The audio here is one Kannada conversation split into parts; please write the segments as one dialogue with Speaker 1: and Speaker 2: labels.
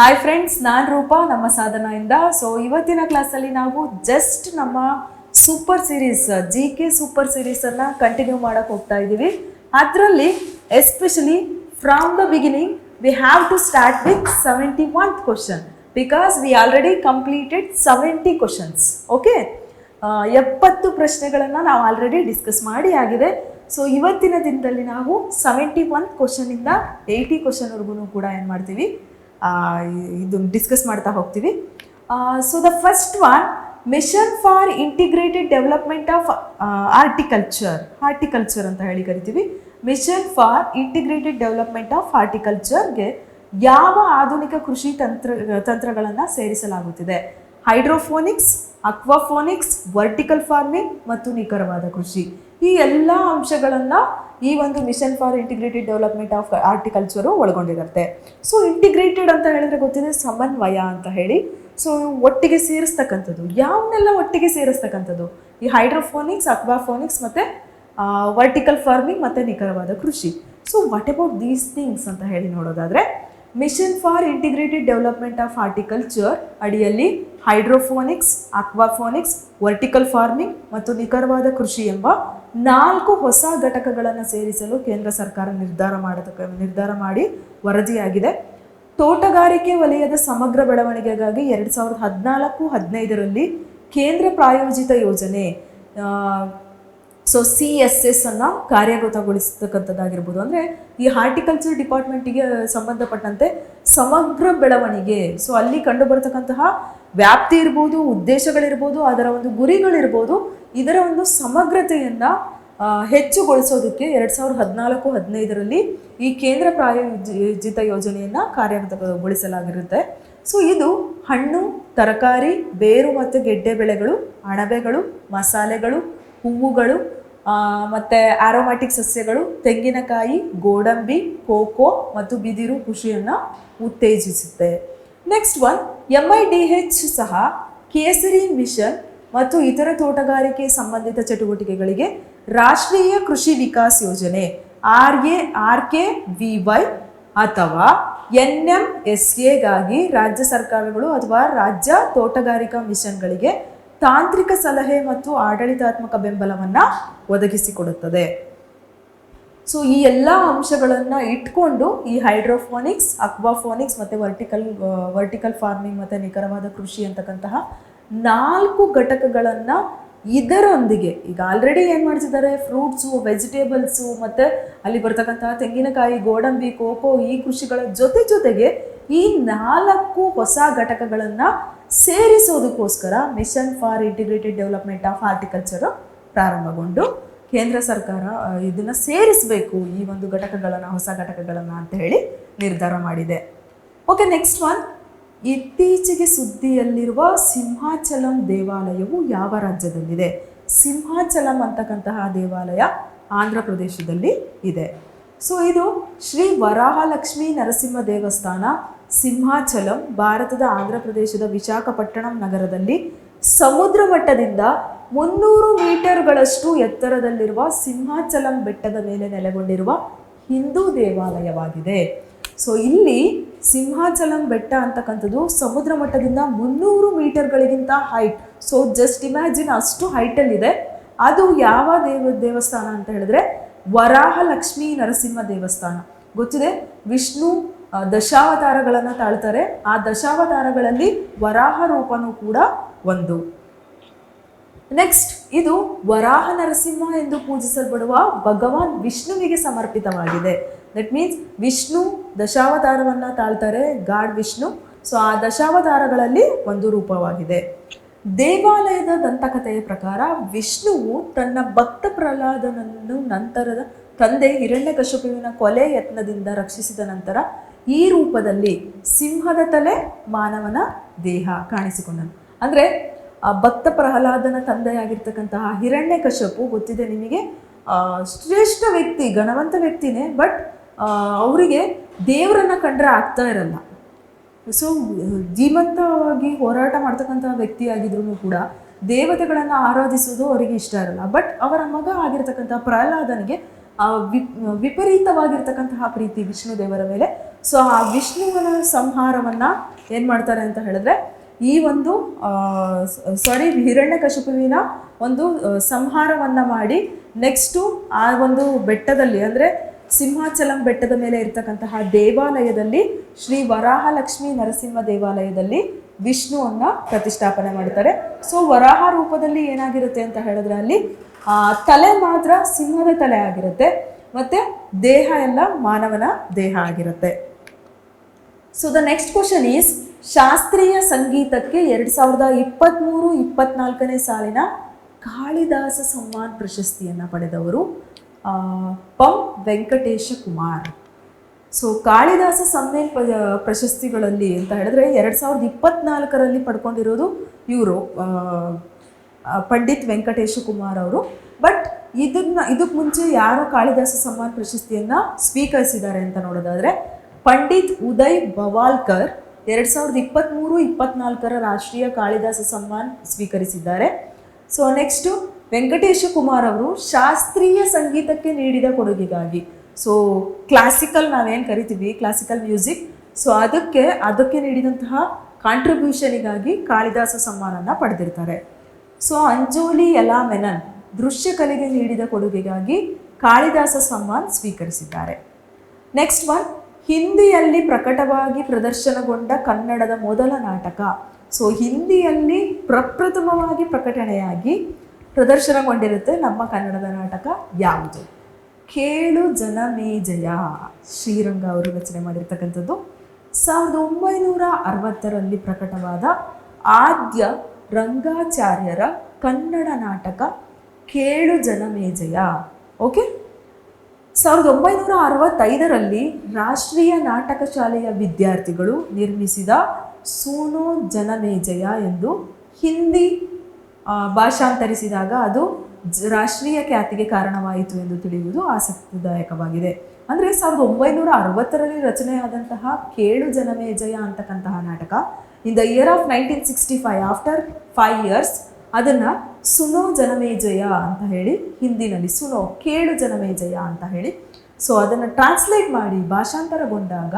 Speaker 1: ಹಾಯ್ ಫ್ರೆಂಡ್ಸ್ ನಾನು ರೂಪಾ, ನಮ್ಮ ಸಾಧನೆಯಿಂದ ಸೊ ಇವತ್ತಿನ ಕ್ಲಾಸಲ್ಲಿ ನಾವು ಜಸ್ಟ್ ನಮ್ಮ super series G K super ಸೀರೀಸನ್ನು continue ಮಾಡೋಕ್ಕೆ ಹೋಗ್ತಾ ಇದ್ದೀವಿ. ಅದರಲ್ಲಿ especially from the beginning we have to start with seventy one question because we already completed seventy questions okay ಎಪ್ಪತ್ತು ಪ್ರಶ್ನೆಗಳನ್ನು ನಾವು ಆಲ್ರೆಡಿ ಡಿಸ್ಕಸ್ ಮಾಡಿ ಆಗಿದೆ. ಸೊ ಇವತ್ತಿನ ದಿನದಲ್ಲಿ ನಾವು ಸೆವೆಂಟಿ ಒನ್ ಕ್ವಶನಿಂದ ಏಯ್ಟಿ ಕ್ವಶನ್ವರೆಗೂ ಕೂಡ ಏನು ಮಾಡ್ತೀವಿ? ಇದು ಡಿಸ್ಕಸ್ ಮಾಡ್ತಾ ಹೋಗ್ತೀವಿ. So the first one mission for integrated development of horticulture horticulture ಅಂತ ಹೇಳಿ ಕರಿತೀವಿ. Mission for integrated development of ಹಾರ್ಟಿಕಲ್ಚರ್ಗೆ ಯಾವ ಆಧುನಿಕ ಕೃಷಿ ತಂತ್ರ, ತಂತ್ರಗಳನ್ನು ಸೇರಿಸಲಾಗುತ್ತಿದೆ? ಹೈಡ್ರೋಫೋನಿಕ್ಸ್ ಅಕ್ವಾಫೋನಿಕ್ಸ್ ವರ್ಟಿಕಲ್ ಫಾರ್ಮಿಂಗ್ ಮತ್ತು ನಿಖರವಾದ ಕೃಷಿ. ಈ ಎಲ್ಲ ಅಂಶಗಳನ್ನು ಈ ಒಂದು mission for integrated development of horticulture ಒಳಗೊಂಡಿರುತ್ತೆ. ಸೊ ಇಂಟಿಗ್ರೇಟೆಡ್ ಅಂತ ಹೇಳಿದ್ರೆ ಗೊತ್ತಿದೆ ಸಮನ್ವಯ ಅಂತ ಹೇಳಿ. ಸೊ ಒಟ್ಟಿಗೆ ಸೇರಿಸ್ತಕ್ಕಂಥದ್ದು. ಯಾವನ್ನೆಲ್ಲ ಒಟ್ಟಿಗೆ ಸೇರಿಸ್ತಕ್ಕಂಥದ್ದು? ಈ ಹೈಡ್ರೋಫೋನಿಕ್ಸ್ ಅಕ್ವಾಫೋನಿಕ್ಸ್ ಮತ್ತು ವರ್ಟಿಕಲ್ ಫಾರ್ಮಿಂಗ್ ಮತ್ತು ನಿಖರವಾದ ಕೃಷಿ. So what about these things ಅಂತ ಹೇಳಿ ನೋಡೋದಾದರೆ mission for integrated development of horticulture ಅಡಿಯಲ್ಲಿ ಹೈಡ್ರೋಫೋನಿಕ್ಸ್ ಅಕ್ವಾಫೋನಿಕ್ಸ್ ವರ್ಟಿಕಲ್ ಫಾರ್ಮಿಂಗ್ ಮತ್ತು ನಿಖರವಾದ ಕೃಷಿ ಎಂಬ ನಾಲ್ಕು ಹೊಸ ಘಟಕಗಳನ್ನು ಸೇರಿಸಲು ಕೇಂದ್ರ ಸರ್ಕಾರ ನಿರ್ಧಾರ ಮಾಡತಕ್ಕ, ನಿರ್ಧಾರ ಮಾಡಿ ವರದಿಯಾಗಿದೆ. ತೋಟಗಾರಿಕೆ ವಲಯದ ಸಮಗ್ರ ಬೆಳವಣಿಗೆಗಾಗಿ ಎರಡು ಸಾವಿರದ ಹದಿನಾಲ್ಕು ಹದಿನೈದರಲ್ಲಿ ಕೇಂದ್ರ ಪ್ರಾಯೋಜಿತ ಯೋಜನೆ ಸೊ ಸಿ ಎಸ್ ಎಸ್ ಅನ್ನು ಕಾರ್ಯಗತಗೊಳಿಸ್ತಕ್ಕಂಥದ್ದಾಗಿರ್ಬೋದು. ಅಂದರೆ ಈ ಹಾರ್ಟಿಕಲ್ಚರ್ ಡಿಪಾರ್ಟ್ಮೆಂಟಿಗೆ ಸಂಬಂಧಪಟ್ಟಂತೆ ಸಮಗ್ರ ಬೆಳವಣಿಗೆ. ಸೊ ಅಲ್ಲಿ ಕಂಡು ಬರತಕ್ಕಂತಹ ವ್ಯಾಪ್ತಿ ಇರ್ಬೋದು, ಉದ್ದೇಶಗಳಿರ್ಬೋದು, ಅದರ ಒಂದು ಗುರಿಗಳಿರ್ಬೋದು, ಇದರ ಒಂದು ಸಮಗ್ರತೆಯನ್ನು ಹೆಚ್ಚುಗೊಳಿಸೋದಕ್ಕೆ ಎರಡು ಸಾವಿರದ ಹದಿನಾಲ್ಕು, ಹದಿನೈದರಲ್ಲಿ ಈ ಕೇಂದ್ರ ಪ್ರಾಯೋಜಿತ ಯೋಜನೆಯನ್ನು ಕಾರ್ಯಗತಗೊಳಿಸಲಾಗಿರುತ್ತೆ. ಸೊ ಇದು ಹಣ್ಣು, ತರಕಾರಿ, ಬೇರು ಮತ್ತು ಗೆಡ್ಡೆ ಬೆಳೆಗಳು, ಅಣಬೆಗಳು, ಮಸಾಲೆಗಳು ಹೂವುಗಳು ಮತ್ತು ಆರೋಮ್ಯಾಟಿಕ್ ಸಸ್ಯಗಳು, ತೆಂಗಿನಕಾಯಿ, ಗೋಡಂಬಿ, ಕೋಕೋ ಮತ್ತು ಬಿದಿರು ಕೃಷಿಯನ್ನು ಉತ್ತೇಜಿಸುತ್ತೆ. Next one M I D H ಸಹ ಕೇಸರಿ ಮಿಷನ್ ಮತ್ತು ಇತರ ತೋಟಗಾರಿಕೆ ಸಂಬಂಧಿತ ಚಟುವಟಿಕೆಗಳಿಗೆ Rashtriya Krishi Vikas Yojana R A R K V Y ಅಥವಾ ಎನ್ ಎಂ ಎಸ್ ಎಗಾಗಿ ರಾಜ್ಯ ಸರ್ಕಾರಗಳು ಅಥವಾ ರಾಜ್ಯ ತೋಟಗಾರಿಕಾ ಮಿಷನ್ಗಳಿಗೆ ತಾಂತ್ರಿಕ ಸಲಹೆ ಮತ್ತು ಆಡಳಿತಾತ್ಮಕ ಬೆಂಬಲವನ್ನು ಒದಗಿಸಿಕೊಡುತ್ತದೆ. ಸೊ ಈ ಎಲ್ಲ ಅಂಶಗಳನ್ನು ಇಟ್ಕೊಂಡು ಈ ಹೈಡ್ರೋಫೋನಿಕ್ಸ್, ಅಕ್ವಾಫೋನಿಕ್ಸ್ ಮತ್ತು ವರ್ಟಿಕಲ್ ವರ್ಟಿಕಲ್ ಫಾರ್ಮಿಂಗ್ ಮತ್ತು ನಿಖರವಾದ ಕೃಷಿ ಅಂತಕ್ಕಂತಹ ನಾಲ್ಕು ಘಟಕಗಳನ್ನು ಇದರೊಂದಿಗೆ ಈಗ ಆಲ್ರೆಡಿ ಏನು ಮಾಡಿಸಿದ್ದಾರೆ? ಫ್ರೂಟ್ಸು ವೆಜಿಟೇಬಲ್ಸು ಮತ್ತು ಅಲ್ಲಿ ಬರ್ತಕ್ಕಂತಹ ತೆಂಗಿನಕಾಯಿ, ಗೋಡಂಬಿ, ಕೋಕೋ ಈ ಕೃಷಿಗಳ ಜೊತೆ ಜೊತೆಗೆ ಈ ನಾಲ್ಕು ಹೊಸ ಘಟಕಗಳನ್ನು ಸೇರಿಸೋದಕ್ಕೋಸ್ಕರ mission for integrated development of horticulture ಪ್ರಾರಂಭಗೊಂಡು ಕೇಂದ್ರ ಸರ್ಕಾರ ಇದನ್ನು ಸೇರಿಸಬೇಕು ಈ ಒಂದು ಘಟಕಗಳನ್ನು, ಹೊಸ ಘಟಕಗಳನ್ನು ಅಂತ ಹೇಳಿ ನಿರ್ಧಾರ ಮಾಡಿದೆ. ಓಕೆ ನೆಕ್ಸ್ಟ್ ಒನ್ ಇತ್ತೀಚೆಗೆ ಸುದ್ದಿಯಲ್ಲಿರುವ ಸಿಂಹಾಚಲಂ ದೇವಾಲಯವು ಯಾವ ರಾಜ್ಯದಲ್ಲಿದೆ? ಸಿಂಹಾಚಲಂ ಅಂತಕ್ಕಂತಹ ದೇವಾಲಯ ಆಂಧ್ರ ಪ್ರದೇಶದಲ್ಲಿ ಇದೆ. ಸೊ ಇದು ಶ್ರೀ ವರಾಹಲಕ್ಷ್ಮೀ ನರಸಿಂಹ ದೇವಸ್ಥಾನ ಸಿಂಹಾಚಲಂ, ಭಾರತದ ಆಂಧ್ರ ಪ್ರದೇಶದ ವಿಶಾಖಪಟ್ಟಣಂ ನಗರದಲ್ಲಿ ಸಮುದ್ರ ಮಟ್ಟದಿಂದ ಮುನ್ನೂರು ಮೀಟರ್ಗಳಷ್ಟು ಎತ್ತರದಲ್ಲಿರುವ ಸಿಂಹಾಚಲಂ ಬೆಟ್ಟದ ಮೇಲೆ ನೆಲೆಗೊಂಡಿರುವ ಹಿಂದೂ ದೇವಾಲಯವಾಗಿದೆ. ಸೊ ಇಲ್ಲಿ ಸಿಂಹಾಚಲಂ ಬೆಟ್ಟ ಅಂತಕ್ಕಂಥದ್ದು ಸಮುದ್ರ ಮಟ್ಟದಿಂದ ಮುನ್ನೂರು ಮೀಟರ್ಗಳಿಗಿಂತ ಹೈಟ್ ಸೊ ಜಸ್ಟ್ ಇಮ್ಯಾಜಿನ್ ಅಷ್ಟು ಹೈಟಲ್ಲಿದೆ ಅದು ಯಾವ ದೇವ, ದೇವಸ್ಥಾನ ಅಂತ ಹೇಳಿದ್ರೆ ವರಾಹ ಲಕ್ಷ್ಮೀ ನರಸಿಂಹ ದೇವಸ್ಥಾನ. ಗೊತ್ತಿದೆ? ವಿಷ್ಣು ದಶಾವತಾರಗಳನ್ನು ತಾಳ್ತಾರೆ. ಆ ದಶಾವತಾರಗಳಲ್ಲಿ ವರಾಹ ರೂಪನೂ ಕೂಡ ಒಂದು. ನೆಕ್ಸ್ಟ್ ಇದು ವರಾಹ ನರಸಿಂಹ ಎಂದು ಪೂಜಿಸಲ್ಪಡುವ ಭಗವಾನ್ ವಿಷ್ಣುವಿಗೆ ಸಮರ್ಪಿತವಾಗಿದೆ. ದಟ್ ಮೀನ್ಸ್ ವಿಷ್ಣು ದಶಾವತಾರವನ್ನು ತಾಳ್ತಾರೆ, ಗಾಡ್ ವಿಷ್ಣು. ಸೊ ಆ ದಶಾವತಾರಗಳಲ್ಲಿ ಒಂದು ರೂಪವಾಗಿದೆ. ದೇವಾಲಯದ ದಂತಕಥೆಯ ಪ್ರಕಾರ ವಿಷ್ಣುವು ತನ್ನ ಭಕ್ತ ಪ್ರಹ್ಲಾದನನ್ನು ನಂತರದ ತಂದೆ ಹಿರಣ್ಯಕಶಿಪುವಿನ ಕೊಲೆ ಯತ್ನದಿಂದ ರಕ್ಷಿಸಿದ ನಂತರ ಈ ರೂಪದಲ್ಲಿ ಸಿಂಹದ ತಲೆ, ಮಾನವನ ದೇಹ ಕಾಣಿಸಿಕೊಂಡನು. ಅಂದರೆ ಆ ಭಕ್ತ ಪ್ರಹ್ಲಾದನ ತಂದೆಯಾಗಿರ್ತಕ್ಕಂತಹ ಹಿರಣ್ಯಕಶಪು ಗೊತ್ತಿದೆ ನಿಮಗೆ. ಶ್ರೇಷ್ಠ ವ್ಯಕ್ತಿ ಗಣವಂತ ವ್ಯಕ್ತಿನೇ ಬಟ್ ಅವರಿಗೆ ದೇವರನ್ನು ಕಂಡ್ರೆ ಆಗ್ತಾ ಇರಲ್ಲ. ಸೊ ಜೀವಂತವಾಗಿ ಹೋರಾಟ ಮಾಡ್ತಕ್ಕಂತಹ ವ್ಯಕ್ತಿಯಾಗಿದ್ರು ಕೂಡ ದೇವತೆಗಳನ್ನು ಆರಾಧಿಸೋದು ಅವರಿಗೆ ಇಷ್ಟ ಇರಲ್ಲ. ಬಟ್ ಅವರ ಮಗ ಆಗಿರ್ತಕ್ಕಂತಹ ಪ್ರಹ್ಲಾದನಿಗೆ ಆ ವಿಪರೀತವಾಗಿರ್ತಕ್ಕಂತಹ ಪ್ರೀತಿ ವಿಷ್ಣು ದೇವರ ಮೇಲೆ ಸೊ ಆ ವಿಷ್ಣುವನ ಸಂಹಾರವನ್ನು ಏನು ಮಾಡ್ತಾರೆ ಅಂತ ಹೇಳಿದ್ರೆ, ಈ ಒಂದು ಸಾರಿ ಹಿರಣ್ಯಕಶಿಪುವಿನ ಒಂದು ಸಂಹಾರವನ್ನು ಮಾಡಿ ನೆಕ್ಸ್ಟು ಆ ಒಂದು ಬೆಟ್ಟದಲ್ಲಿ ಅಂದರೆ ಸಿಂಹಾಚಲಂ ಬೆಟ್ಟದ ಮೇಲೆ ಇರ್ತಕ್ಕಂತಹ ದೇವಾಲಯದಲ್ಲಿ, ಶ್ರೀ ವರಾಹಲಕ್ಷ್ಮಿ ನರಸಿಂಹ ದೇವಾಲಯದಲ್ಲಿ ವಿಷ್ಣುವನ್ನ ಪ್ರತಿಷ್ಠಾಪನೆ ಮಾಡ್ತಾರೆ. ಸೊ ವರಾಹ ರೂಪದಲ್ಲಿ ಏನಾಗಿರುತ್ತೆ ಅಂತ ಹೇಳಿದ್ರೆ ಅಲ್ಲಿ ತಲೆ ಮಾತ್ರ ಸಿಂಹದ ತಲೆ ಆಗಿರುತ್ತೆ, ಮತ್ತು ದೇಹ ಎಲ್ಲ ಮಾನವನ ದೇಹ ಆಗಿರುತ್ತೆ. So the next question is ಶಾಸ್ತ್ರೀಯ ಸಂಗೀತಕ್ಕೆ ಎರಡು ಸಾವಿರದ ಇಪ್ಪತ್ತ್ಮೂರು ಇಪ್ಪತ್ನಾಲ್ಕನೇ ಸಾಲಿನ ಕಾಳಿದಾಸ ಸಮ್ಮಾನ್ ಪ್ರಶಸ್ತಿಯನ್ನು ಪಡೆದವರು ಪಂ. ವೆಂಕಟೇಶ ಕುಮಾರ್. ಸೊ ಕಾಳಿದಾಸ ಸಮ್ಮೇನ್ ಪ್ರಶಸ್ತಿಗಳಲ್ಲಿ ಅಂತ ಹೇಳಿದ್ರೆ ಎರಡು ಸಾವಿರದ ಇಪ್ಪತ್ನಾಲ್ಕರಲ್ಲಿ ಪಡ್ಕೊಂಡಿರೋದು ಇವರು ಪಂಡಿತ್ ವೆಂಕಟೇಶ ಕುಮಾರ್ ಅವರು. ಬಟ್ ಇದನ್ನ ಇದಕ್ಕೆ ಮುಂಚೆ ಯಾರು ಕಾಳಿದಾಸ ಸಮ್ಮಾನ್ ಪ್ರಶಸ್ತಿಯನ್ನು ಸ್ವೀಕರಿಸಿದ್ದಾರೆ ಅಂತ ನೋಡೋದಾದ್ರೆ ಪಂಡಿತ್ ಉದಯ್ ಬವಾಲ್ಕರ್ ಎರಡು ಸಾವಿರದ ಇಪ್ಪತ್ತ್ಮೂರು ಇಪ್ಪತ್ನಾಲ್ಕರ ರಾಷ್ಟ್ರೀಯ ಕಾಳಿದಾಸ ಸಮ್ಮಾನ್ ಸ್ವೀಕರಿಸಿದ್ದಾರೆ. ಸೊ ನೆಕ್ಸ್ಟು ವೆಂಕಟೇಶ ಕುಮಾರ್ ಅವರು ಶಾಸ್ತ್ರೀಯ ಸಂಗೀತಕ್ಕೆ ನೀಡಿದ ಕೊಡುಗೆಗಾಗಿ. ಸೊ ಕ್ಲಾಸಿಕಲ್ ನಾವೇನು ಕರಿತೀವಿ? ಕ್ಲಾಸಿಕಲ್ ಮ್ಯೂಸಿಕ್ ಸೊ ಅದಕ್ಕೆ ಅದಕ್ಕೆ ನೀಡಿದಂತಹ ಕಾಂಟ್ರಿಬ್ಯೂಷನಿಗಾಗಿ ಕಾಳಿದಾಸ ಸಮ್ಮಾನನ ಪಡೆದಿರ್ತಾರೆ. ಸೊ ಅಂಜೋಲಿ ಎಲಾ ಮೆನನ್ ದೃಶ್ಯ ಕಲೆಗೆ ನೀಡಿದ ಕೊಡುಗೆಗಾಗಿ ಕಾಳಿದಾಸ ಸಮ್ಮಾನ್ ಸ್ವೀಕರಿಸಿದ್ದಾರೆ. ನೆಕ್ಸ್ಟ್ ಒನ್ ಹಿಂದಿಯಲ್ಲಿ ಪ್ರಕಟವಾಗಿ ಪ್ರದರ್ಶನಗೊಂಡ ಕನ್ನಡದ ಮೊದಲ ನಾಟಕ. ಸೊ ಹಿಂದಿಯಲ್ಲಿ ಪ್ರಪ್ರಥಮವಾಗಿ ಪ್ರಕಟಣೆಯಾಗಿ ಪ್ರದರ್ಶನಗೊಂಡಿರುತ್ತೆ ನಮ್ಮ ಕನ್ನಡದ ನಾಟಕ ಯಾವುದು? ಕೇಳು ಜನಮೇಜಯ ಶ್ರೀರಂಗ ಅವರು ರಚನೆ ಮಾಡಿರ್ತಕ್ಕಂಥದ್ದು ಸಾವಿರದ ಒಂಬೈನೂರ ಅರವತ್ತರಲ್ಲಿ ಪ್ರಕಟವಾದ ಆದ್ಯ ರಂಗಾಚಾರ್ಯರ ಕನ್ನಡ ನಾಟಕ ಕೇಳು ಜನಮೇಜಯ ಓಕೆ ಸಾವಿರದ ಒಂಬೈನೂರ ಅರವತ್ತೈದರಲ್ಲಿ ರಾಷ್ಟ್ರೀಯ ನಾಟಕ ಶಾಲೆಯ ವಿದ್ಯಾರ್ಥಿಗಳು ನಿರ್ಮಿಸಿದ ಸೋನೋ ಜನಮೇಜಯ ಎಂದು ಹಿಂದಿ ಭಾಷಾಂತರಿಸಿದಾಗ ಅದು ರಾಷ್ಟ್ರೀಯ ಖ್ಯಾತಿಗೆ ಕಾರಣವಾಯಿತು ಎಂದು ತಿಳಿಯುವುದು ಆಸಕ್ತಿದಾಯಕವಾಗಿದೆ. ಅಂದರೆ ಸಾವಿರದ ಒಂಬೈನೂರ ಅರವತ್ತರಲ್ಲಿ ರಚನೆಯಾದಂತಹ ಕೇಳು ಜನಮೇಜಯ ಅಂತಕ್ಕಂತಹ ನಾಟಕ, in the year of nineteen sixty five, after five years ಅದನ್ನು ಸುನೋ ಜನಮೇಜಯ ಅಂತ ಹೇಳಿ ಹಿಂದಿನಲ್ಲಿ ಸುನೋ, ಕೇಳು ಜನಮೇಜಯ ಅಂತ ಹೇಳಿ. ಸೊ ಅದನ್ನು ಟ್ರಾನ್ಸ್ಲೇಟ್ ಮಾಡಿ ಭಾಷಾಂತರಗೊಂಡಾಗ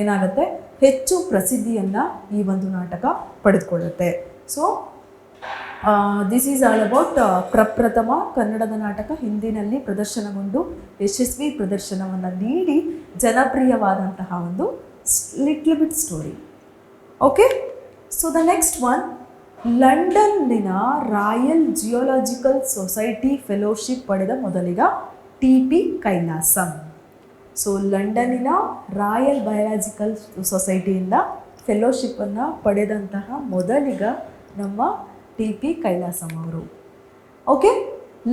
Speaker 1: ಏನಾಗುತ್ತೆ? ಹೆಚ್ಚು ಪ್ರಸಿದ್ಧಿಯನ್ನು ಈ ಒಂದು ನಾಟಕ ಪಡೆದುಕೊಳ್ಳುತ್ತೆ. So this is all about ಪ್ರಪ್ರಥಮ ಕನ್ನಡದ ನಾಟಕ. ಹಿಂದಿನಲ್ಲಿ ಪ್ರದರ್ಶನಗೊಂಡು ಯಶಸ್ವಿ ಪ್ರದರ್ಶನವನ್ನು ನೀಡಿ ಜನಪ್ರಿಯವಾದಂತಹ ಒಂದು little bit story okay so the next one ಲಂಡನ್ನಿನ royal geological society fellowship ಪಡೆದ ಮೊದಲಿಗ ಟಿ ಪಿ ಕೈಲಾಸಂ. ಸೊ ಲಂಡನ್ನಿನ ರಾಯಲ್ ಬಯಾಲಜಿಕಲ್ ಸೊಸೈಟಿಯಿಂದ ಫೆಲೋಶಿಪ್ಪನ್ನು ಪಡೆದಂತಹ ಮೊದಲಿಗ ನಮ್ಮ ಟಿ ಪಿ ಕೈಲಾಸಂ ಅವರು. ಓಕೆ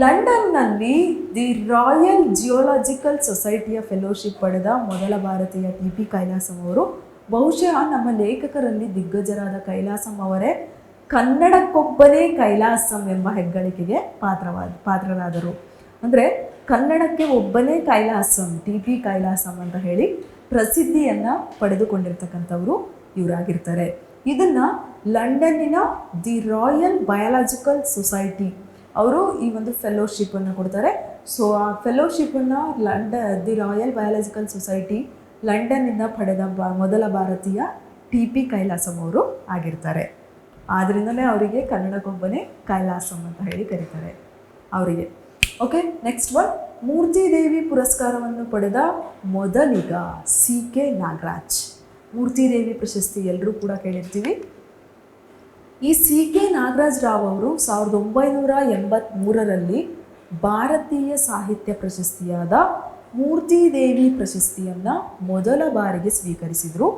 Speaker 1: ಲಂಡನ್ನಲ್ಲಿ ದಿ ರಾಯಲ್ ಜಿಯೋಲಾಜಿಕಲ್ ಸೊಸೈಟಿಯ ಫೆಲೋಶಿಪ್ ಪಡೆದ ಮೊದಲ ಭಾರತೀಯ ಟಿ ಪಿ ಕೈಲಾಸಂ ಅವರು ಬಹುಶಃ ನಮ್ಮ ಲೇಖಕರಲ್ಲಿ ದಿಗ್ಗಜರಾದ ಕೈಲಾಸಂ ಅವರೇ. ಕನ್ನಡಕ್ಕೊಬ್ಬನೇ ಕೈಲಾಸಂ ಎಂಬ ಹೆಗ್ಗಳಿಕೆಗೆ ಪಾತ್ರವಾದ, ಪಾತ್ರರಾದರು. ಅಂದರೆ ಕನ್ನಡಕ್ಕೆ ಒಬ್ಬನೇ ಕೈಲಾಸಂ, ಟಿ ಪಿ ಕೈಲಾಸಂ ಅಂತ ಹೇಳಿ ಪ್ರಸಿದ್ಧಿಯನ್ನು ಪಡೆದುಕೊಂಡಿರ್ತಕ್ಕಂಥವರು ಇವರಾಗಿರ್ತಾರೆ. ಇದನ್ನು ಲಂಡನ್ನಿನ ದಿ ರಾಯಲ್ ಬಯಾಲಜಿಕಲ್ ಸೊಸೈಟಿ ಅವರು ಈ ಒಂದು ಫೆಲೋಶಿಪ್ಪನ್ನು ಕೊಡ್ತಾರೆ. ಸೊ, ಆ ಫೆಲೋಶಿಪ್ಪನ್ನು ಲಂಡ, ದಿ ರಾಯಲ್ ಬಯಾಲಜಿಕಲ್ ಸೊಸೈಟಿ ಲಂಡನ್ನಿಂದ ಪಡೆದ ಬ, ಮೊದಲ ಭಾರತೀಯ ಟಿ ಪಿ ಕೈಲಾಸಂ ಅವರು ಆಗಿರ್ತಾರೆ. ಆದ್ದರಿಂದಲೇ ಅವರಿಗೆ ಕನ್ನಡಕ್ಕೊಬ್ಬನೇ ಕೈಲಾಸಂ ಅಂತ ಹೇಳಿ ಕರೀತಾರೆ ಅವರಿಗೆ. ಓಕೆ ನೆಕ್ಸ್ಟ್ ಒನ್ ಮೂರ್ತಿದೇವಿ ಪುರಸ್ಕಾರವನ್ನು ಪಡೆದ ಮೊದಲಿಗ ಸಿ ಕೆ ನಾಗರಾಜ್. ಮೂರ್ತಿ ದೇವಿ ಪ್ರಶಸ್ತಿ ಎಲ್ಲರೂ ಕೂಡ ಕೇಳಿರ್ತೀವಿ. ಈ ಸಿ ಕೆ ನಾಗರಾಜ್ ರಾವ್ ಅವರು ಸಾವಿರದ ಒಂಬೈನೂರ ಎಂಬತ್ತ್ಮೂರರಲ್ಲಿ ಭಾರತೀಯ ಸಾಹಿತ್ಯ ಪ್ರಶಸ್ತಿಯಾದ ಮೂರ್ತಿ ದೇವಿ ಪ್ರಶಸ್ತಿಯನ್ನು ಮೊದಲ ಬಾರಿಗೆ ಸ್ವೀಕರಿಸಿದರು.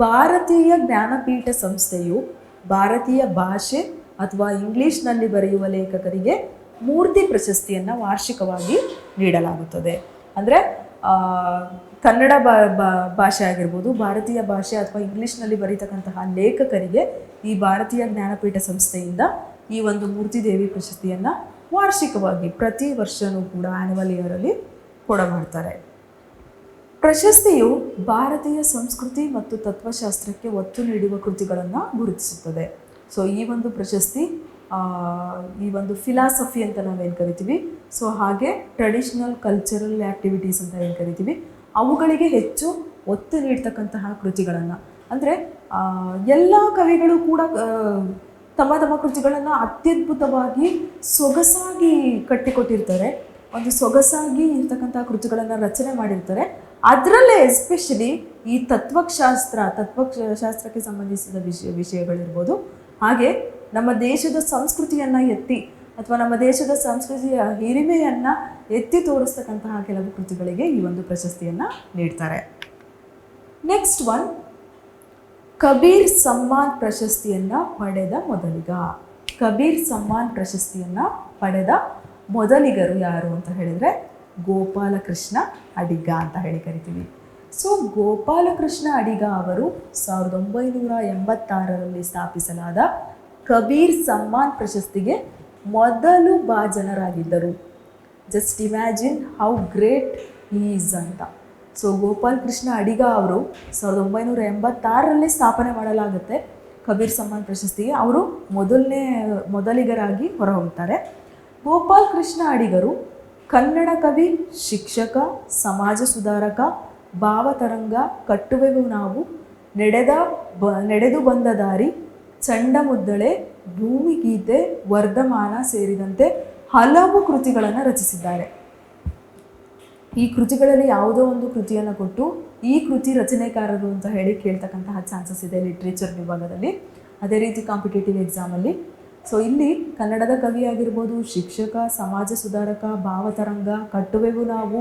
Speaker 1: ಭಾರತೀಯ ಜ್ಞಾನಪೀಠ ಸಂಸ್ಥೆಯು ಭಾರತೀಯ ಭಾಷೆ ಅಥವಾ ಇಂಗ್ಲೀಷ್ನಲ್ಲಿ ಬರೆಯುವ ಲೇಖಕರಿಗೆ ಮೂರ್ತಿ ಪ್ರಶಸ್ತಿಯನ್ನು ವಾರ್ಷಿಕವಾಗಿ ನೀಡಲಾಗುತ್ತದೆ. ಅಂದರೆ ಕನ್ನಡ ಭಾಷೆ ಆಗಿರ್ಬೋದು, ಭಾರತೀಯ ಭಾಷೆ ಅಥವಾ ಇಂಗ್ಲೀಷ್ನಲ್ಲಿ ಬರೀತಕ್ಕಂತಹ ಲೇಖಕರಿಗೆ ಈ ಭಾರತೀಯ ಜ್ಞಾನಪೀಠ ಸಂಸ್ಥೆಯಿಂದ ಈ ಒಂದು ಮೂರ್ತಿದೇವಿ ಪ್ರಶಸ್ತಿಯನ್ನು ವಾರ್ಷಿಕವಾಗಿ ಪ್ರತಿ ವರ್ಷವೂ ಕೂಡ ಆ್ಯನ್ಯುವಲ್ ಇಯರಲ್ಲಿ ಕೊಡಮಾಡ್ತಾರೆ. ಪ್ರಶಸ್ತಿಯು ಭಾರತೀಯ ಸಂಸ್ಕೃತಿ ಮತ್ತು ತತ್ವಶಾಸ್ತ್ರಕ್ಕೆ ಒತ್ತು ನೀಡುವ ಕೃತಿಗಳನ್ನು ಗುರುತಿಸುತ್ತದೆ. ಸೊ ಈ ಒಂದು ಪ್ರಶಸ್ತಿ ಈ ಒಂದು ಫಿಲಾಸಫಿ ಅಂತ ನಾವೇನು ಕರಿತೀವಿ? ಸೊ ಹಾಗೆ ಟ್ರೆಡಿಷ್ನಲ್ ಕಲ್ಚರಲ್ ಆ್ಯಕ್ಟಿವಿಟೀಸ್ ಅಂತ ಏನು ಕರಿತೀವಿ? ಅವುಗಳಿಗೆ ಹೆಚ್ಚು ಒತ್ತು ನೀಡ್ತಕ್ಕಂತಹ ಕೃತಿಗಳನ್ನು. ಅಂದರೆ ಎಲ್ಲ ಕವಿಗಳು ಕೂಡ ತಮ್ಮ ತಮ್ಮ ಕೃತಿಗಳನ್ನು ಅತ್ಯದ್ಭುತವಾಗಿ ಸೊಗಸಾಗಿ ಕಟ್ಟಿಕೊಟ್ಟಿರ್ತಾರೆ. ಒಂದು ಸೊಗಸಾಗಿ ಇರ್ತಕ್ಕಂಥ ಕೃತಿಗಳನ್ನು ರಚನೆ ಮಾಡಿರ್ತಾರೆ. ಅದರಲ್ಲೇ ಎಸ್ಪೆಷಲಿ ಈ ತತ್ವಶಾಸ್ತ್ರ, ತತ್ವಶಾಸ್ತ್ರಕ್ಕೆ ಸಂಬಂಧಿಸಿದ ವಿಷಯ, ವಿಷಯಗಳಿರ್ಬೋದು. ಹಾಗೆ ನಮ್ಮ ದೇಶದ ಸಂಸ್ಕೃತಿಯನ್ನು ಎತ್ತಿ ಅಥವಾ ನಮ್ಮ ದೇಶದ ಸಂಸ್ಕೃತಿಯ ಹಿರಿಮೆಯನ್ನು ಎತ್ತಿ ತೋರಿಸ್ತಕ್ಕಂತಹ ಕೆಲವು ಕೃತಿಗಳಿಗೆ ಈ ಒಂದು ಪ್ರಶಸ್ತಿಯನ್ನು ನೀಡ್ತಾರೆ. ನೆಕ್ಸ್ಟ್ ಒನ್ ಕಬೀರ್ ಸಮ್ಮಾನ್ ಪ್ರಶಸ್ತಿಯನ್ನು ಪಡೆದ ಮೊದಲಿಗ. ಕಬೀರ್ ಸಮ್ಮಾನ್ ಪ್ರಶಸ್ತಿಯನ್ನು ಪಡೆದ ಮೊದಲಿಗರು ಯಾರು ಅಂತ ಹೇಳಿದರೆ ಗೋಪಾಲಕೃಷ್ಣ ಅಡಿಗ ಅಂತ ಹೇಳಿ ಕರಿತೀವಿ. ಸೊ ಗೋಪಾಲಕೃಷ್ಣ ಅಡಿಗ ಅವರು ಸಾವಿರದ ಒಂಬೈನೂರ ಎಂಬತ್ತಾರರಲ್ಲಿ ಸ್ಥಾಪಿಸಲಾದ ಕಬೀರ್ ಸಮ್ಮಾನ್ ಪ್ರಶಸ್ತಿಗೆ ಮೊದಲು ಭಾಜನರಾಗಿದ್ದರು just imagine how great is ಅಂತ. ಸೊ ಗೋಪಾಲ್ ಕೃಷ್ಣ ಅಡಿಗ ಅವರು ಸಾವಿರದ ಒಂಬೈನೂರ ಎಂಬತ್ತಾರರಲ್ಲಿ ಸ್ಥಾಪನೆ ಮಾಡಲಾಗುತ್ತೆ. ಕಬೀರ್ ಸಮ್ಮಾನ್ ಪ್ರಶಸ್ತಿಗೆ ಅವರು ಮೊದಲನೇ, ಮೊದಲಿಗರಾಗಿ ಹೊರಹೊಮ್ಮುತ್ತಾರೆ ಗೋಪಾಲ್ ಕೃಷ್ಣ ಅಡಿಗರು ಕನ್ನಡ ಕವಿ, ಶಿಕ್ಷಕ, ಸಮಾಜ ಸುಧಾರಕ ಭಾವತರಂಗ ಕಟ್ಟುವೆವು ನಾವು. ನಡೆದ ಬ, ನಡೆದು ಬಂದ ದಾರಿ, ಚಂಡಮುದ್ದಳೆ ಭೂಮಿಗೀತೆ ವರ್ಧಮಾನ ಸೇರಿದಂತೆ ಹಲವು ಕೃತಿಗಳನ್ನು ರಚಿಸಿದ್ದಾರೆ. ಈ ಕೃತಿಗಳಲ್ಲಿ ಯಾವುದೋ ಒಂದು ಕೃತಿಯನ್ನು ಕೊಟ್ಟು ಈ ಕೃತಿ ರಚನೆಕಾರರು ಅಂತ ಹೇಳಿ ಕೇಳ್ತಕ್ಕಂತಹ ಚಾನ್ಸಸ್ ಇದೆ ಲಿಟ್ರೇಚರ್ ವಿಭಾಗದಲ್ಲಿ. ಅದೇ ರೀತಿ ಕಾಂಪಿಟೇಟಿವ್ ಎಕ್ಸಾಮಲ್ಲಿ ಸೊ ಇಲ್ಲಿ ಕನ್ನಡದ ಕವಿಯಾಗಿರ್ಬೋದು, ಶಿಕ್ಷಕ, ಸಮಾಜ ಸುಧಾರಕ, ಭಾವತರಂಗ, ಕಟ್ಟುವೆಗೂ ನಾವು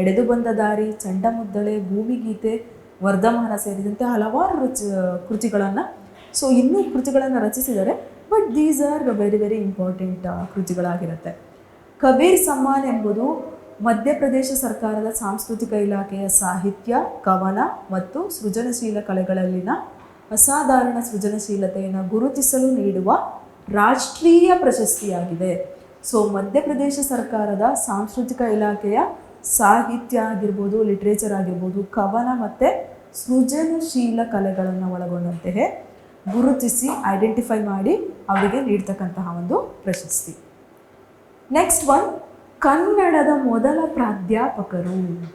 Speaker 1: ಎಡೆದು ಬಂದ ದಾರಿ, ಚಂಡಮುದ್ದಳೆ ಭೂಮಿಗೀತೆ ವರ್ಧಮಾನ ಸೇರಿದಂತೆ ಹಲವಾರು ರುಚಿ, ಕೃತಿಗಳನ್ನು ಸೊ ಇನ್ನೂ ಕೃತಿಗಳನ್ನು ರಚಿಸಿದರೆ but these are very very important ಕೃತಿಗಳಾಗಿರುತ್ತೆ. Kabir Samman ಎಂಬುದು ಮಧ್ಯಪ್ರದೇಶ ಸರ್ಕಾರದ ಸಾಂಸ್ಕೃತಿಕ ಇಲಾಖೆಯ ಸಾಹಿತ್ಯ, ಕವನ ಮತ್ತು ಸೃಜನಶೀಲ ಕಲೆಗಳಲ್ಲಿನ ಅಸಾಧಾರಣ ಸೃಜನಶೀಲತೆಯನ್ನು ಗುರುತಿಸಲು ನೀಡುವ ರಾಷ್ಟ್ರೀಯ ಪ್ರಶಸ್ತಿಯಾಗಿದೆ. ಸೊ, ಮಧ್ಯಪ್ರದೇಶ ಸರ್ಕಾರದ ಸಾಂಸ್ಕೃತಿಕ ಇಲಾಖೆಯ ಸಾಹಿತ್ಯ ಆಗಿರ್ಬೋದು, ಲಿಟ್ರೇಚರ್ ಆಗಿರ್ಬೋದು, ಕವನ ಮತ್ತು ಸೃಜನಶೀಲ ಕಲೆಗಳನ್ನು ಒಳಗೊಂಡಂತೆ ಗುರುತಿಸಿ ಐಡೆಂಟಿಫೈ ಮಾಡಿ ಅವರಿಗೆ ನೀಡ್ತಕ್ಕಂತಹ ಒಂದು ಪ್ರಶಸ್ತಿ. ನೆಕ್ಸ್ಟ್ ಒನ್, ಕನ್ನಡದ ಮೊದಲ ಪ್ರಾಧ್ಯಾಪಕರು.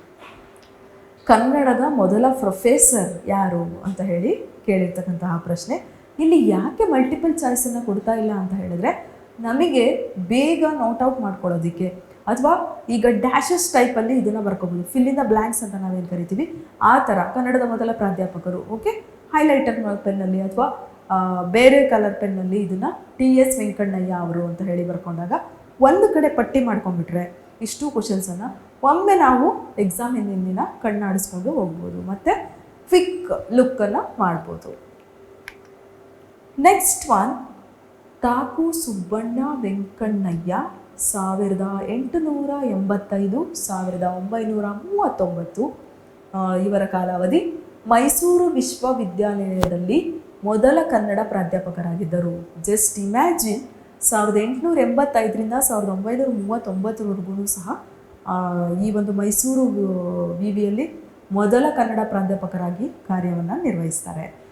Speaker 1: ಕನ್ನಡದ ಮೊದಲ ಪ್ರೊಫೆಸರ್ ಯಾರು ಅಂತ ಹೇಳಿ ಕೇಳಿರ್ತಕ್ಕಂತಹ ಪ್ರಶ್ನೆ. ಇಲ್ಲಿ ಯಾಕೆ ಮಲ್ಟಿಪಲ್ ಚಾಯ್ಸನ್ನು ಕೊಡ್ತಾ ಇಲ್ಲ ಅಂತ ಹೇಳಿದ್ರೆ ನಮಗೆ ಬೇಗ ನೋಟ್ ಔಟ್ ಮಾಡ್ಕೊಳ್ಳೋದಕ್ಕೆ. ಅಥವಾ ಈಗ ಡ್ಯಾಶಸ್ ಟೈಪಲ್ಲಿ ಇದನ್ನು ಬರ್ಕೋಬೋದು. ಫಿಲ್ ಇನ್ ದ ಬ್ಲ್ಯಾಂಕ್ಸ್ ಅಂತ ನಾವೇನು ಕರಿತೀವಿ? ಆ ಥರ ಕನ್ನಡದ ಮೊದಲ ಪ್ರಾಧ್ಯಾಪಕರು ಓಕೆ ಹೈಲೈಟರ್ ಪೆನ್ನಲ್ಲಿ ಅಥವಾ ಬೇರೆ ಕಲರ್ ಪೆನ್ನಲ್ಲಿ ಇದನ್ನು ಟಿ ಎಸ್ ವೆಂಕಣ್ಣಯ್ಯ ಅವರು ಅಂತ ಹೇಳಿ ಬರ್ಕೊಂಡಾಗ ಒಂದು ಕಡೆ ಪಟ್ಟಿ ಮಾಡ್ಕೊಂಡ್ಬಿಟ್ರೆ ಇಷ್ಟು ಕ್ವಶನ್ಸನ್ನು ಒಮ್ಮೆ ನಾವು ಎಕ್ಸಾಮ್ ಹಿಂದಿನ ಕಣ್ಣಾಡಿಸ್ಕೊಂಡು ಹೋಗ್ಬೋದು. ಮತ್ತು ಕ್ವಿಕ್ ಲುಕ್ಕನ್ನು ಮಾಡ್ಬೋದು. ನೆಕ್ಸ್ಟ್ ಒನ್ ತಾಕು ಸುಬ್ಬಣ್ಣ ವೆಂಕಣ್ಣಯ್ಯ ಸಾವಿರದ ಎಂಟುನೂರ ಎಂಬತ್ತೈದು, ಸಾವಿರದ ಒಂಬೈನೂರ ಮೂವತ್ತೊಂಬತ್ತು. ಇವರ ಕಾಲಾವಧಿ ಮೈಸೂರು ವಿಶ್ವವಿದ್ಯಾನಿಲಯದಲ್ಲಿ ಮೊದಲ ಕನ್ನಡ ಪ್ರಾಧ್ಯಾಪಕರಾಗಿದ್ದರು. ಜಸ್ಟ್ ಇಮ್ಯಾಜಿನ್ ಸಾವಿರದ ಎಂಟುನೂರ ಎಂಬತ್ತೈದರಿಂದ ಸಾವಿರದ ಒಂಬೈನೂರ ಮೂವತ್ತೊಂಬತ್ತರವರೆಗೂ ಸಹ ಈ ಒಂದು ಮೈಸೂರು ವಿ ವಿಯಲ್ಲಿ ಮೊದಲ ಕನ್ನಡ ಪ್ರಾಧ್ಯಾಪಕರಾಗಿ ಕಾರ್ಯವನ್ನು ನಿರ್ವಹಿಸ್ತಾರೆ.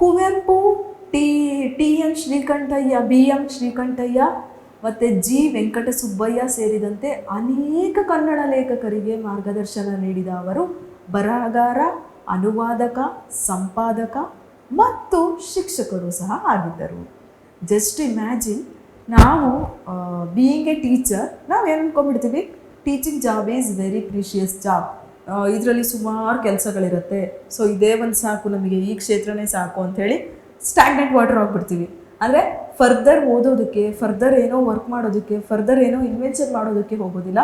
Speaker 1: Kuvempu, T T M Srikantaiah, B M Srikantaiah ಮತ್ತು ಜಿ ವೆಂಕಟಸುಬ್ಬಯ್ಯ ಸೇರಿದಂತೆ ಅನೇಕ ಕನ್ನಡ ಲೇಖಕರಿಗೆ ಮಾರ್ಗದರ್ಶನ ನೀಡಿದ ಅವರು ಬರಹಗಾರ, ಅನುವಾದಕ, ಸಂಪಾದಕ ಮತ್ತು ಶಿಕ್ಷಕರು ಸಹ ಆಗಿದ್ದರು. ಜಸ್ಟ್ ಇಮ್ಯಾಜಿನ್ ನಾವು ಬೀಯಿಂಗ್ ಎ ಟೀಚರ್ ನಾವು ಏನು ಅನ್ಕೊಂಡ್ಬಿಡ್ತೀವಿ? Teaching job is very precious job ಇದರಲ್ಲಿ ಸುಮಾರು ಕೆಲಸಗಳಿರುತ್ತೆ. ಸೊ ಇದೇ ಒಂದು ಸಾಕು ನಮಗೆ ಈ ಕ್ಷೇತ್ರನೇ ಸಾಕು ಅಂಥೇಳಿ ಸ್ಟ್ಯಾಗ್ನೆಂಟ್ ವಾಟರ್ ಆಗಿಬಿಡ್ತೀವಿ. ಅಂದರೆ ಫರ್ದರ್ ಓದೋದಕ್ಕೆ ಫರ್ದರ್ ಏನೋ ವರ್ಕ್ ಮಾಡೋದಕ್ಕೆ ಫರ್ದರ್ ಏನೋ ಇನ್ವೆನ್ಷನ್ ಮಾಡೋದಕ್ಕೆ ಹೋಗೋದಿಲ್ಲ.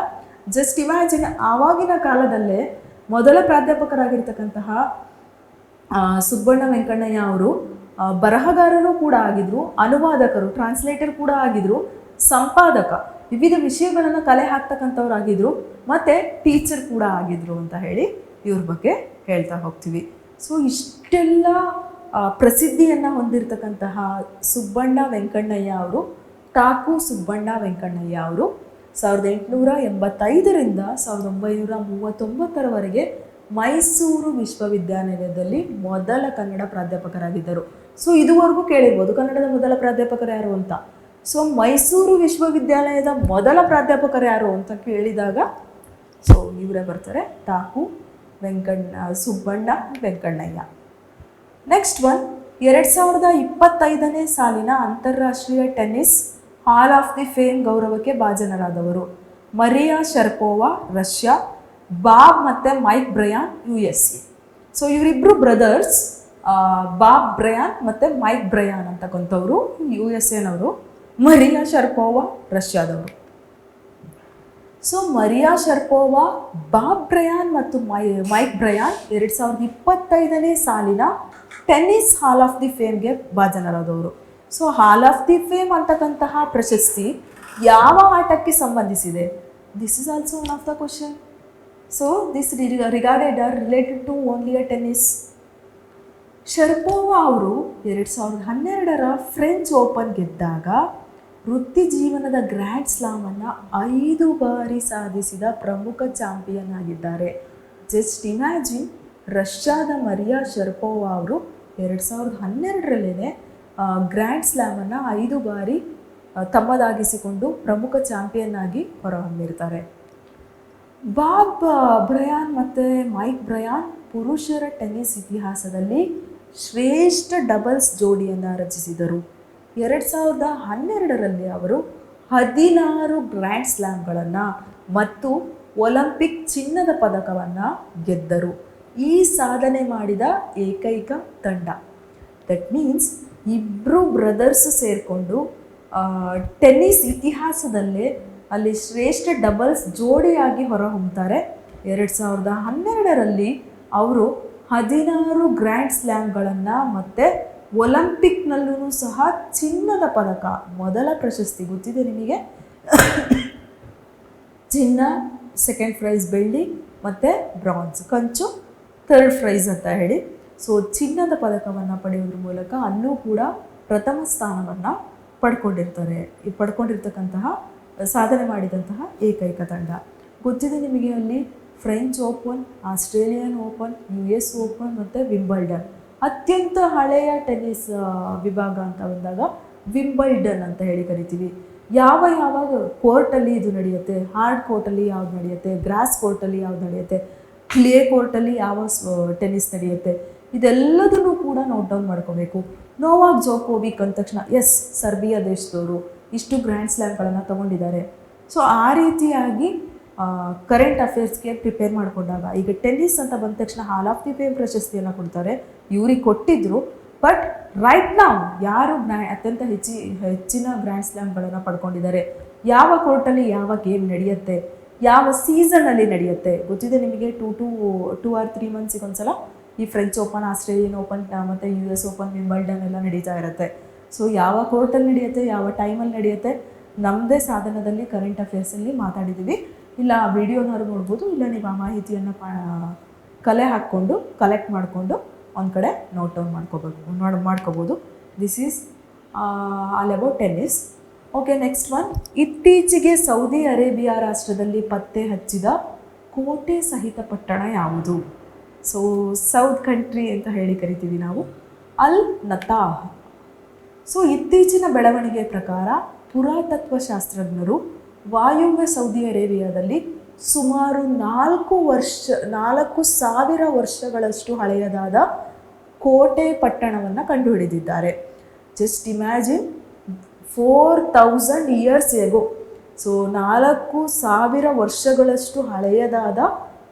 Speaker 1: ಜಸ್ಟ್ ಇಮ್ಯಾಜಿನ್ ಆವಾಗಿನ ಕಾಲದಲ್ಲೇ ಮೊದಲ ಪ್ರಾಧ್ಯಾಪಕರಾಗಿರ್ತಕ್ಕಂತಹ ಸುಬ್ಬಣ್ಣ ವೆಂಕಣ್ಣಯ್ಯ ಅವರು ಬರಹಗಾರರು ಕೂಡ ಆಗಿದ್ರು, ಅನುವಾದಕರು ಟ್ರಾನ್ಸ್ಲೇಟರ್ ಕೂಡ ಆಗಿದ್ರು, ಸಂಪಾದಕ. ವಿವಿಧ ವಿಷಯಗಳನ್ನು ಕಲೆ ಹಾಕ್ತಕ್ಕಂಥವ್ರಾಗಿದ್ರು, ಮತ್ತು ಟೀಚರ್ ಕೂಡ ಆಗಿದ್ರು ಅಂತ ಹೇಳಿ ಇವ್ರ ಬಗ್ಗೆ ಹೇಳ್ತಾ ಹೋಗ್ತೀವಿ. ಸೊ, ಇಷ್ಟೆಲ್ಲ ಪ್ರಸಿದ್ಧಿಯನ್ನು ಹೊಂದಿರತಕ್ಕಂತಹ ಸುಬ್ಬಣ್ಣ ವೆಂಕಣ್ಣಯ್ಯ ಅವರು, ಟಾಕು ಸುಬ್ಬಣ್ಣ ವೆಂಕಣ್ಣಯ್ಯ ಅವರು, ಸಾವಿರದ ಎಂಟುನೂರ ಎಂಬತ್ತೈದರಿಂದ ಸಾವಿರದ ಒಂಬೈನೂರ ಮೂವತ್ತೊಂಬತ್ತರವರೆಗೆ ಮೈಸೂರು ವಿಶ್ವವಿದ್ಯಾನಿಲಯದಲ್ಲಿ ಮೊದಲ ಕನ್ನಡ ಪ್ರಾಧ್ಯಾಪಕರಾಗಿದ್ದರು. ಸೊ, ಇದುವರೆಗೂ ಕೇಳಿರ್ಬೋದು ಕನ್ನಡದ ಮೊದಲ ಪ್ರಾಧ್ಯಾಪಕರು ಯಾರು ಅಂತ. ಸೊ ಮೈಸೂರು ವಿಶ್ವವಿದ್ಯಾಲಯದ ಮೊದಲ ಪ್ರಾಧ್ಯಾಪಕರು ಯಾರು ಅಂತ ಕೇಳಿದಾಗ ಸೊ ಇವರೇ ಬರ್ತಾರೆ ಟಾಕು ವೆಂಕಣ್ಣ ಸುಬ್ಬಣ್ಣ ವೆಂಕಣ್ಣಯ್ಯ ನೆಕ್ಸ್ಟ್ ಒನ್ ಎರಡು ಸಾವಿರದ ಇಪ್ಪತ್ತೈದನೇ ಸಾಲಿನ ಅಂತಾರಾಷ್ಟ್ರೀಯ tennis hall of the fame ಗೌರವಕ್ಕೆ ಭಾಜನರಾದವರು. ಮರಿಯಾ ಶರ್ಪೋವಾ ರಷ್ಯಾ ಬಾಬ್ ಮತ್ತು Mike Bryan U S A so ಇವರಿಬ್ಬರು ಬ್ರದರ್ಸ್ ಬಾಬ್ ಬ್ರಯಾನ್ ಮತ್ತು ಮೈಕ್ ಬ್ರಯಾನ್ ಅಂತಕ್ಕಂಥವ್ರು ಯು ಎಸ್ ಎನವರು Maria Sharapova ರಷ್ಯಾದವರು. So Maria Sharapova, Bob Bryan ಮತ್ತು ಮೈ, ಮೈಕ್ ಬ್ರಯಾನ್ ಎರಡು ಸಾವಿರದ ಇಪ್ಪತ್ತೈದನೇ ಸಾಲಿನ ಟೆನ್ನಿಸ್ ಹಾಲ್ ಆಫ್ ದಿ ಫೇಮ್ಗೆ ಭಾಜನರಾದವರು. So hall of the fame ಅಂತಕ್ಕಂತಹ ಪ್ರಶಸ್ತಿ ಯಾವ ಆಟಕ್ಕೆ ಸಂಬಂಧಿಸಿದೆ? This is also one of the question so this regarded are related to only a tennis Sharapova ಅವರು ಎರಡು ಸಾವಿರದ ಹನ್ನೆರಡರ ಫ್ರೆಂಚ್ ಓಪನ್ ಗೆದ್ದಾಗ ವೃತ್ತಿ ಜೀವನದ ಗ್ರ್ಯಾಂಡ್ ಸ್ಲಾಮನ್ನು ಐದು ಬಾರಿ ಸಾಧಿಸಿದ ಪ್ರಮುಖ ಚಾಂಪಿಯನ್ ಆಗಿದ್ದಾರೆ. ಜಸ್ಟ್ ಇಮ್ಯಾಜಿನ್ ರಷ್ಯಾದ ಮರಿಯಾ ಶರ್ಪೋವಾ ಅವರು ಎರಡು ಸಾವಿರದ ಹನ್ನೆರಡರಲ್ಲೇ ಗ್ರ್ಯಾಂಡ್ ಸ್ಲ್ಯಾಮನ್ನು ಐದು ಬಾರಿ ತಮ್ಮದಾಗಿಸಿಕೊಂಡು ಪ್ರಮುಖ ಚಾಂಪಿಯನ್ ಆಗಿ ಹೊರಹೊಮ್ಮಿರ್ತಾರೆ. ಬಾಬ್ ಬ್ರಯಾನ್ ಮತ್ತು ಮೈಕ್ ಬ್ರಯಾನ್ ಪುರುಷರ ಟೆನ್ನಿಸ್ ಇತಿಹಾಸದಲ್ಲಿ ಶ್ರೇಷ್ಠ ಡಬಲ್ಸ್ ಜೋಡಿಯನ್ನು ರಚಿಸಿದರು. ಎರಡು ಸಾವಿರದ ಹನ್ನೆರಡರಲ್ಲಿ ಅವರು ಹದಿನಾರು ಗ್ರ್ಯಾಂಡ್ ಸ್ಲ್ಯಾಮ್ಗಳನ್ನು ಮತ್ತು ಒಲಿಂಪಿಕ್ ಚಿನ್ನದ ಪದಕವನ್ನು ಗೆದ್ದರು. ಈ ಸಾಧನೆ ಮಾಡಿದ ಏಕೈಕ ತಂಡ. ದಟ್ ಮೀನ್ಸ್ ಇಬ್ಬರು ಬ್ರದರ್ಸ್ ಸೇರಿಕೊಂಡು ಟೆನ್ನಿಸ್ ಇತಿಹಾಸದಲ್ಲೇ ಅಲ್ಲಿ ಶ್ರೇಷ್ಠ ಡಬಲ್ಸ್ ಜೋಡಿಯಾಗಿ ಹೊರಹೊಮ್ಮುತ್ತಾರೆ ಎರಡು ಸಾವಿರದ ಹನ್ನೆರಡರಲ್ಲಿ ಅವರು ಹದಿನಾರು ಗ್ರ್ಯಾಂಡ್ ಸ್ಲ್ಯಾಮ್ಗಳನ್ನು ಮತ್ತು ಒಲಿಂಪಿಕ್ನಲ್ಲೂ ಸಹ ಚಿನ್ನದ ಪದಕ ಮೊದಲ ಪ್ರಶಸ್ತಿ ಗೊತ್ತಿದೆ ನಿಮಗೆ. ಚಿನ್ನ ಸೆಕೆಂಡ್ ಪ್ರೈಸ್ ಬೆಳ್ಳಿ ಮತ್ತು ಬ್ರಾನ್ಸ್ ಕಂಚು ಥರ್ಡ್ ಪ್ರೈಸ್ ಅಂತ ಹೇಳಿ. ಸೊ ಚಿನ್ನದ ಪದಕವನ್ನು ಪಡೆಯೋದ್ರ ಮೂಲಕ ಅಲ್ಲೂ ಕೂಡ ಪ್ರಥಮ ಸ್ಥಾನವನ್ನು ಪಡ್ಕೊಂಡಿರ್ತಾರೆ, ಪಡ್ಕೊಂಡಿರ್ತಕ್ಕಂತಹ, ಸಾಧನೆ ಮಾಡಿದಂತಹ ಏಕೈಕ ತಂಡ. ಗೊತ್ತಿದೆ ನಿಮಗೆ ಅಲ್ಲಿ French Open Australian Open U S Open ಮತ್ತು ವಿಂಬಲ್ಡನ್ ಅತ್ಯಂತ ಹಳೆಯ ಟೆನ್ನಿಸ್ ವಿಭಾಗ ಅಂತ ಬಂದಾಗ ವಿಂಬಲ್ಡನ್ ಅಂತ ಹೇಳಿ ಕರಿತೀವಿ. ಯಾವ ಯಾವ ಕೋರ್ಟಲ್ಲಿ ಇದು ನಡೆಯುತ್ತೆ, ಹಾರ್ಡ್ ಕೋರ್ಟಲ್ಲಿ ಯಾವ್ದು ನಡೆಯುತ್ತೆ, ಗ್ರಾಸ್ ಕೋರ್ಟಲ್ಲಿ ಯಾವ್ದು ನಡೆಯುತ್ತೆ, ಕ್ಲೇ ಕೋರ್ಟಲ್ಲಿ ಯಾವ ಟೆನ್ನಿಸ್ ನಡೆಯುತ್ತೆ, ಇದೆಲ್ಲದನ್ನು ಕೂಡ ನೋಟ್ ಡೌನ್ ಮಾಡ್ಕೋಬೇಕು. ನೋವಾಕ್ ಜೋಕೋವಿಕ್ ಅಂದ ತಕ್ಷಣ ಎಸ್ ಸರ್ಬಿಯಾ ದೇಶದವರು ಇಷ್ಟು ಗ್ರ್ಯಾಂಡ್ ಸ್ಲ್ಯಾಮ್ಗಳನ್ನು ತಗೊಂಡಿದ್ದಾರೆ. ಸೊ ಆ ರೀತಿಯಾಗಿ ಕರೆಂಟ್ ಅಫೇರ್ಸ್ಗೆ ಪ್ರಿಪೇರ್ ಮಾಡಿಕೊಂಡಾಗ, ಈಗ ಟೆನ್ನಿಸ್ ಅಂತ ಬಂದ ತಕ್ಷಣ ಹಾಲ್ ಆಫ್ ದಿ ಫೇಮ್ ಪ್ರಶಸ್ತಿಯನ್ನು ಕೊಡ್ತಾರೆ. ಇವ್ರಿಗೆ ಕೊಟ್ಟಿದ್ರು ಬಟ್ ರೈಟ್ ನಾವು ಯಾರು ಗ್ರ್ಯಾ, ಅತ್ಯಂತ ಹೆಚ್ಚಿ, ಹೆಚ್ಚಿನ ಗ್ರ್ಯಾಂಡ್ ಸ್ಲ್ಯಾಮ್ಗಳನ್ನು ಪಡ್ಕೊಂಡಿದ್ದಾರೆ. ಯಾವ ಕೋರ್ಟಲ್ಲಿ ಯಾವ ಗೇಮ್ ನಡೆಯುತ್ತೆ, ಯಾವ ಸೀಸನಲ್ಲಿ ನಡೆಯುತ್ತೆ, ಗೊತ್ತಿದೆ ನಿಮಗೆ? Two to two or three ಮಂತ್ಸಿಗೆ ಒಂದ್ಸಲ ಈ ಫ್ರೆಂಚ್ ಓಪನ್ ಆಸ್ಟ್ರೇಲಿಯನ್ ಓಪನ್ ಮತ್ತು ಯು ಎಸ್ ಓಪನ್ ವಿಂಬಲ್ಡನ್ ಎಲ್ಲ ನಡೀತಾ ಇರುತ್ತೆ. ಸೊ ಯಾವ ಕೋರ್ಟಲ್ಲಿ ನಡೆಯುತ್ತೆ, ಯಾವ ಟೈಮಲ್ಲಿ ನಡೆಯುತ್ತೆ ನಮ್ಮದೇ ಸಾಧನದಲ್ಲಿ ಕರೆಂಟ್ ಅಫೇರ್ಸಲ್ಲಿ ಮಾತಾಡಿದ್ದೀವಿ ಇಲ್ಲ ಆ ವಿಡಿಯೋನಾದ್ರು ನೋಡ್ಬೋದು, ಇಲ್ಲ ನೀವು ಆ ಮಾಹಿತಿಯನ್ನು ಕಲೆ ಹಾಕ್ಕೊಂಡು ಕಲೆಕ್ಟ್ ಮಾಡಿಕೊಂಡು ಒಂದು ಕಡೆ ನೋಟ್ ಡೌನ್ ಮಾಡ್ಕೋಬೇಕು ನೋಡ್, ಮಾಡ್ಕೋಬೋದು. This is all about tennis okay next one ಇತ್ತೀಚೆಗೆ ಸೌದಿ ಅರೇಬಿಯಾ ರಾಷ್ಟ್ರದಲ್ಲಿ ಪತ್ತೆ ಹಚ್ಚಿದ ಕೋಟೆ ಸಹಿತ ಪಟ್ಟಣ ಯಾವುದು? ಸೊ ಸೌತ್ ಕಂಟ್ರಿ ಅಂತ ಹೇಳಿ ಕರಿತೀವಿ ನಾವು. ಅಲ್ ನತಾಹ್. ಸೊ ಇತ್ತೀಚಿನ ಬೆಳವಣಿಗೆ ಪ್ರಕಾರ ಪುರಾತತ್ವ ಶಾಸ್ತ್ರಜ್ಞರು ವಾಯುವ್ಯ ಸೌದಿ ಅರೇಬಿಯಾದಲ್ಲಿ ಸುಮಾರು ನಾಲ್ಕು ವರ್ಷ, ನಾಲ್ಕು ಸಾವಿರ ವರ್ಷಗಳಷ್ಟು ಹಳೆಯದಾದ ಕೋಟೆ ಪಟ್ಟಣವನ್ನು ಕಂಡುಹಿಡಿದಿದ್ದಾರೆ. Just imagine four thousand years ago so ನಾಲ್ಕು ಸಾವಿರ ವರ್ಷಗಳಷ್ಟು ಹಳೆಯದಾದ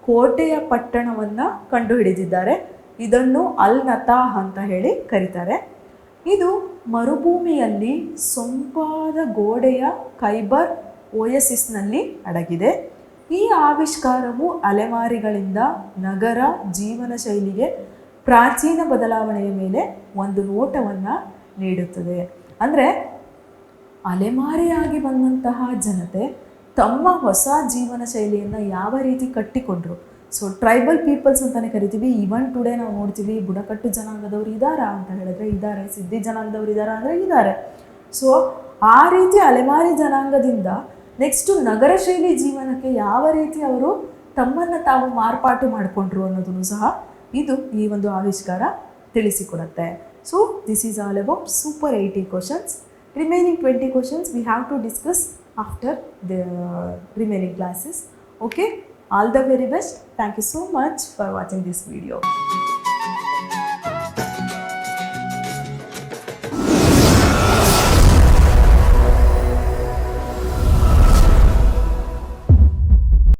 Speaker 1: ಕೋಟೆಯ ಪಟ್ಟಣವನ್ನು ಕಂಡುಹಿಡಿದಿದ್ದಾರೆ. ಇದನ್ನು ಅಲ್ ನತಾಹ್ ಅಂತ ಹೇಳಿ ಕರೀತಾರೆ. ಇದು ಮರುಭೂಮಿಯಲ್ಲಿ ಸೊಂಪಾದ ಗೋಡೆಯ ಕೈಬರ್ ಓಯಸಿಸ್ನಲ್ಲಿ ಅಡಗಿದೆ. ಈ ಆವಿಷ್ಕಾರವು ಅಲೆಮಾರಿಗಳಿಂದ ನಗರ ಜೀವನ ಶೈಲಿಗೆ ಪ್ರಾಚೀನ ಬದಲಾವಣೆಯ ಮೇಲೆ ಒಂದು ನೋಟವನ್ನು ನೀಡುತ್ತದೆ. ಅಂದರೆ ಅಲೆಮಾರಿಯಾಗಿ ಬಂದಂತಹ ಜನತೆ ತಮ್ಮ ಹೊಸ ಜೀವನ ಶೈಲಿಯನ್ನು ಯಾವ ರೀತಿ ಕಟ್ಟಿಕೊಂಡ್ರು? ಸೊ ಟ್ರೈಬಲ್ ಪೀಪಲ್ಸ್ ಅಂತಲೇ ಕರಿತೀವಿ. ಇವನ್ ಟುಡೇ ನಾವು ನೋಡ್ತೀವಿ, ಬುಡಕಟ್ಟು ಜನಾಂಗದವ್ರು ಇದ್ದಾರಾ ಅಂತ ಹೇಳಿದ್ರೆ ಇದ್ದಾರೆ ಸಿದ್ಧಿ ಜನಾಂಗದವ್ರು ಇದ್ದಾರಾ ಅಂದರೆ ಇದ್ದಾರೆ ಸೊ ಆ ರೀತಿ ಅಲೆಮಾರಿ ಜನಾಂಗದಿಂದ ನೆಕ್ಸ್ಟು ನಗರ ಶೈಲಿ ಜೀವನಕ್ಕೆ ಯಾವ ರೀತಿ ಅವರು ತಮ್ಮನ್ನು ತಾವು ಮಾರ್ಪಾಟು ಮಾಡಿಕೊಂಡ್ರು ಅನ್ನೋದನ್ನು ಸಹ ಇದು ಈ ಒಂದು ಆವಿಷ್ಕಾರ ತಿಳಿಸಿಕೊಡುತ್ತೆ. So this is all about super eighty questions remaining twenty questions we have to discuss after the remaining classes okay all the very best thank you so much for watching this video